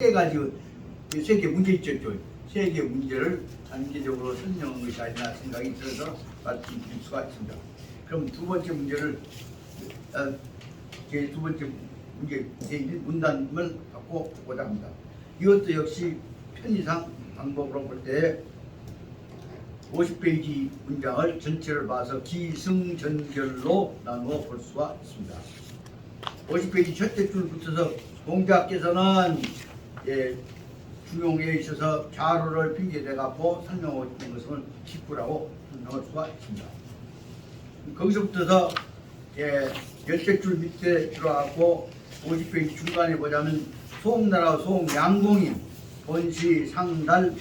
세 가지 세계 문제 있죠. 세계 문제를 단계적으로 설명한 것이 아니라 생각이 들어서 말씀드릴 수가 있습니다. 그럼 두 번째 문제를 어, 제두 번째 문제 제1 문단을 갖고 보자 합니다. 이것도 역시 편의상 방법으로 볼 때 50페이지 문장을 전체를 봐서 기승전결로 나누어 볼 수가 있습니다. 50페이지 첫째 줄부터서 공자께서는 예, 중용에 있어서 자료를 핑계대 갖고 설명하고 있는 것을 기꾸라고 설명할 수가 있습니다. 거기서부터서 예, 열째 줄 밑에 들어가고 50페이지 중간에 보자면 소홍나라 소홍양공인 본시 상달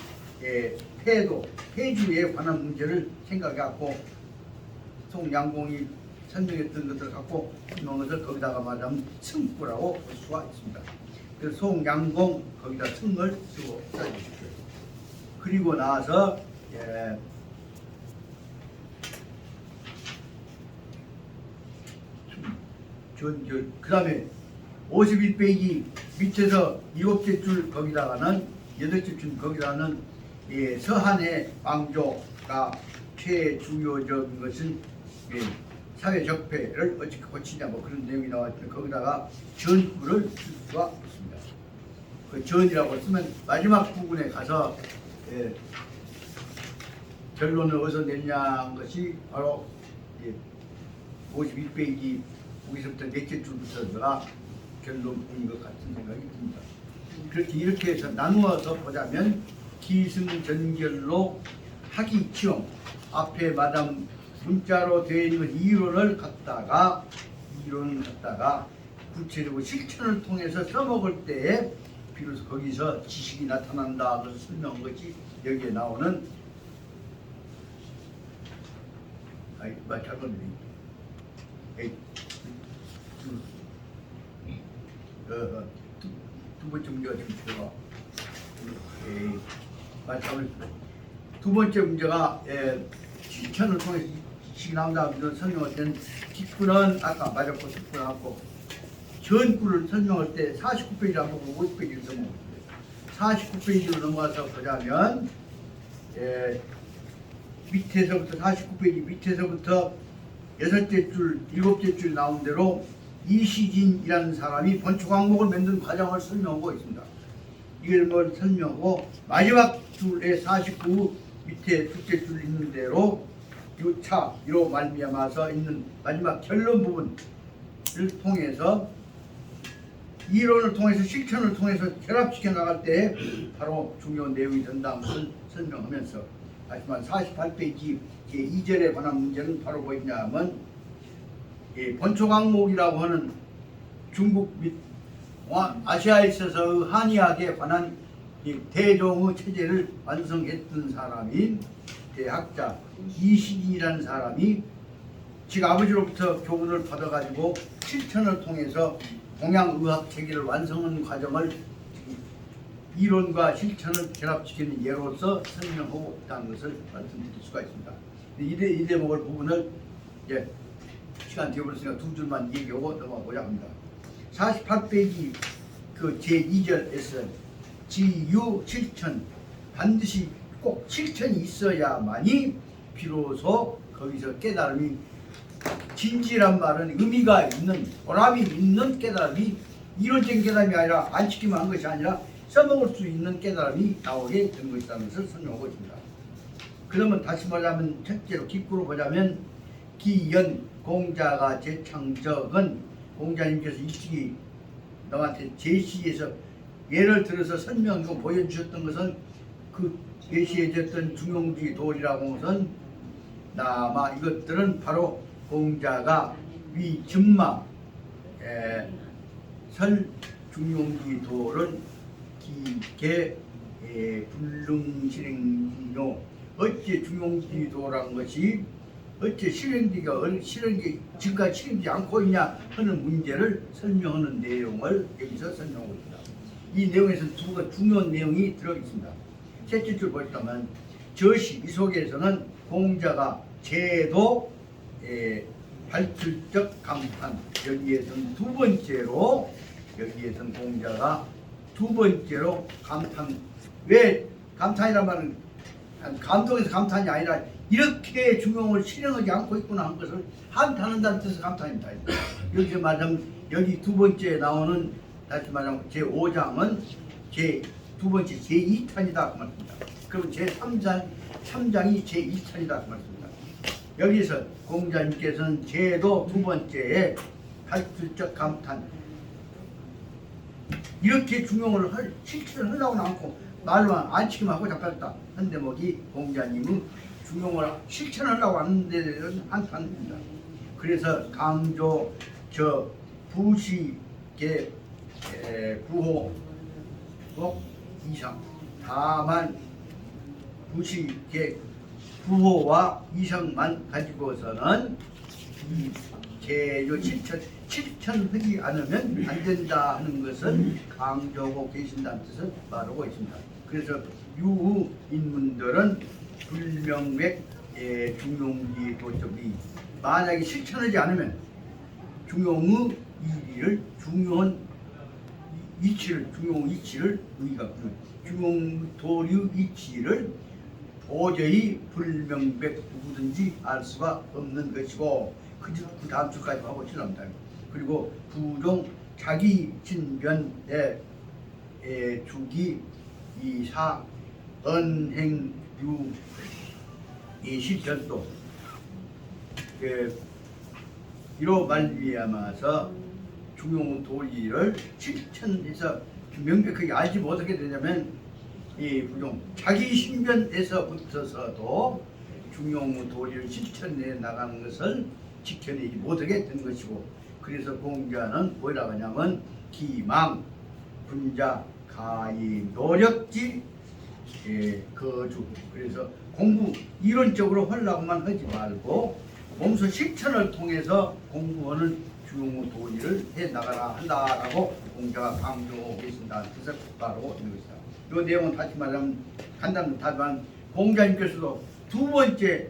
예, 폐도 폐주에 관한 문제를 생각해 갖고 송양공이 설명했던 것을 갖고 설명한 것을 거기다가 말하면 승구라고 볼 수가 있습니다. 그래서 송양공 거기다 승을 쓰고 써주십시오. 그리고 나서 예, 전그 다음에 51페이지 밑에서 일곱째 줄 거기다가는 여덟째 줄 거기다가는 예, 서한의 왕조가 최중요적인 것은 예, 사회 적폐를 어떻게 고치냐 뭐 그런 내용이 나왔죠. 거기다가 전구를 쓸 수가 있습니다. 그 전이라고 쓰면 마지막 부분에 가서 예, 결론을 어디서 냈냐는 것이 바로 예, 51페이지 거기서부터 넷째 줄부터가 결론인 것 같은 생각이 듭니다. 그렇게 이렇게 해서 나누어서 보자면 기승전결로 하기 치용 앞에 마담 문자로 되어 있는 이론을 갖다가 이론을 갖다가 구체적으로 실천을 통해서 써먹을 때에 비로소 거기서 지식이 나타난다 그래서 설명한 것이 여기에 나오는 아이 두, 어, 어, 두, 두 번째 문제가 지금 잘못했네. 두 번째 문제가 예, 실천을 통해서 이런 설명할 때는 직구는 아까 맞았고 직구 나왔고 전구를 설명할 때 49페이지 안 보고 50페이지를 넘어갔어요. 49페이지로 넘어가서 보자면 예, 밑에서부터 49페이지 밑에서부터 여섯째 줄, 일곱째 줄 나온 대로 이시진이라는 사람이 번초 광목을 만든 과정을 설명하고 있습니다. 이걸 뭘 설명하고 마지막 줄에 49 밑에 둘째 줄 있는 대로 유차 이로 말미암아서 있는 마지막 결론 부분을 통해서 이론을 통해서 실천을 통해서 결합시켜 나갈 때 바로 중요한 내용이 된다는 것을 설명하면서 하지만 48페이지 제2절에 관한 문제는 바로 뭐냐면 이 번초강목이라고 하는 중국 및 와- 아시아에 있어서 한의학에 관한 이 대종의 체제를 완성했던 사람인 대 학자 이시진이라는 사람이 지가 아버지로부터 교훈을 받아가지고 실천을 통해서 동양의학 체계를 완성하는 과정을 이론과 실천을 결합시키는 예로서 설명하고 있다는 것을 말씀드릴 수가 있습니다. 이, 대, 이 대목을 부분을 이제 시간 되어버렸으니까 두 줄만 얘기하고 넘어가고자 합니다. 48페이지 그 제2절에서 지유 실천 반드시 꼭 실천이 있어야만이 비로소 거기서 깨달음이 진지란 말은 의미가 있는 보람이 있는 깨달음이 이론적인 깨달음이 아니라 안 시키면 한 것이 아니라 써먹을 수 있는 깨달음이 나오게 된 것이라는 것을 설명하고 있습니다. 그러면 다시 말하면 첫째로 기구로 보자면 기연 공자가 재창적은 공자님께서 일찍이 너한테 제시해서 예를 들어서 설명하고 보여주셨던 것은 그 제시해줬던 중용지 하는 것은 남아 이것들은 바로 공자가 위 증마 에, 설 중용지 돌은 기계 에, 불능실행요 어째 중용지 도라는 것이 어째 실행지가 얼- 실행지 지금까지 실행지 않고 있냐 하는 문제를 설명하는 내용을 여기서 설명하고 있습니다. 이 내용에서 두 가지 중요한 내용이 들어 있습니다. 셋째 줄 보시면 저시 이 속에서는 공자가 제도 에, 발출적 강판 여기에서는 두 번째로 여기에서는 공자가 두 번째로 감탄. 왜 감탄이란 말은 감동에서 감탄이 아니라 이렇게 중용을 실행하지 않고 있구나 한 것을 한탄한다는 뜻의 감탄입니다. 여기서 말하면 여기 두 번째 나오는 다시 말하면 제 5장은 제 두 번째 제 2탄이다 그 말입니다. 그럼 제 3장 3장이 제 2탄이다 그 말입니다. 여기서 공자님께서는 제도 두 번째에 탈출적 감탄 이렇게 중용을 할, 실천을 하려고는 않고 말로만 안치기만 하고 잡혔다. 한 대목이 공자님은 중용을 실천하려고 하는 데는 한탄입니다. 그래서 강조 저 에, 부호 꼭 이상 다만 부시계 부호와 이상만 가지고서는 이 제조 실천 실천하지 않으면 안 된다 하는 것을 강조하고 계신다는 뜻을 말하고 있습니다. 그래서 유후 인문들은 불명맥 의 중용기 도적이 만약에 실천하지 않으면 중용의 이리를 중요한 이치를 중용 이치를 우리가 그 중용 도류 이치를 도저히 불명백 누구든지 알 수가 없는 것이고 그, 주- 그 다음 주까지 하고 실합니다. 그리고 부종 자기 진변의 에, 주기 이사 언행유 그, 이로 말미암아서 중용 도리를 실천해서 명백하게 알지 못하게 되냐면 이 부종 자기 신변에서 붙어서도 중용 도리를 실천해 나가는 것을 지켜내지 못하게 된 것이고 그래서 공자는 뭐라고 하냐면 기망 분자 가히 노력지 예, 거주. 그래서 공부 이론적으로 하려고만 하지 말고 몸소 실천을 통해서 공부하는 중용 도리를 해 나가라 한다라고 공자가 강조하고 계신다는 뜻을 바로 있는 것이다. 이 내용은 다시 말하면 간단하지만 공자님께서도 두 번째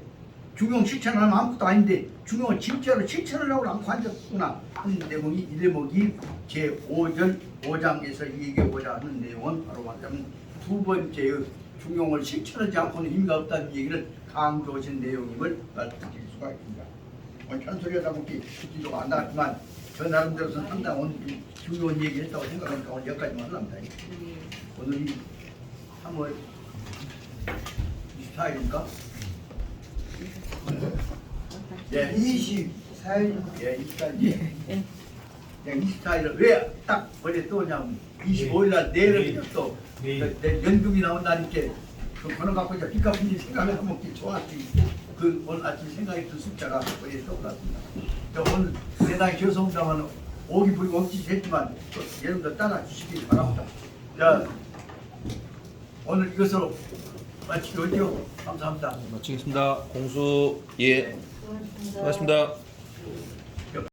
중용 실천하면 아무것도 아닌데 중용을 진짜로 실천을 하고 않고 앉았구나 하는 내용이 이 대목이 제 5절 5장에서 얘기하고자 하는 내용은 바로 말하자면 두 번째의 중용을 실천하지 않고는 의미가 없다는 얘기를 강조하신 내용임을 말씀드릴 수가 있습니다. 오늘 편소리하다 보니 듣지도 안 나왔지만 저 나름대로서는 상당히 오늘 좀 중요한 얘기를 했다고 생각하니까 오늘 여기까지만 하랍니다. 오늘이 3월 24일인가? 예, 24일, 예, 24일. 예. 예, 24일을 왜 딱 어제 또냐면 25일 날 내일은 또 네. 그, 내 연금이 나온다니까 그 번호 갖고 이제 빚 갚은지 생각을 하면 좋았지. 그 오늘 아침 생각이 든 숫자가 떠올랐습니다. 저 오늘 대단히 죄송합니다만 오기 부리고 없지 했지만 또 여러분들 따라 주시기 바랍니다. 자, 오늘 이것으로 마치기 어디요? 감사합니다. 마치겠습니다. 공수 예. 네. 수고하셨습니다.